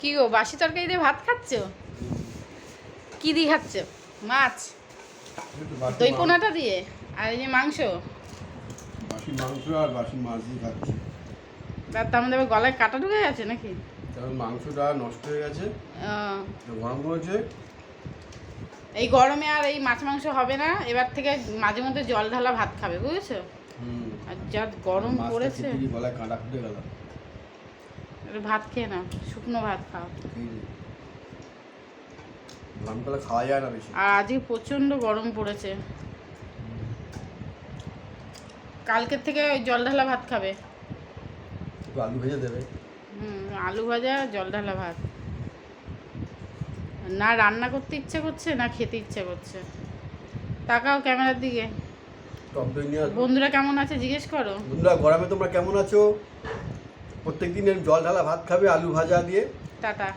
কি গো বাসি তরকারি দিয়ে ভাত খাচ্ছ? কি দিয়ে খাচ্ছ? মাছ? দই পোনাটা দিয়ে? আর এই যে মাংস? বাসি মাংস আর বাসি মাছ দিয়ে খাচ্ছি। তার তার মধ্যে গলায় কাটা ঢুকে গেছে নাকি? কারণ মাংসটা নষ্ট হয়ে গেছে। গরম করেছে। এই গরমে আর এই মাছ মাংস হবে না এবার থেকে মাঝে মধ্যে জল ঢালা ভাত খাবে বুঝেছ? আর যা গরম পড়েছে। গলায় কাঁটা ফুটে গেল। ভাত খেয়ে নাও শুকনো ভাত খাও। গরমকালে খাওয়া যায় না বেশি। আর আজকে প্রচণ্ড গরম পড়েছে। কালকের থেকে ওই জল ঢালা ভাত খাবে। আলু ভেজে দেবে। হুম আলু ভাজা জল ঢালা ভাত। না রান্না করতে ইচ্ছে করছে না খেতে ইচ্ছে করছে। তাকাও ক্যামেরার দিকে। বন্ধুরা কেমন আছে জিজ্ঞেস করো। বন্ধুরা গরমে তোমরা কেমন আছো? প্রত্যেক দিন জল ঢালা ভাত খাবে আলু ভাজা দিয়ে। টাটা।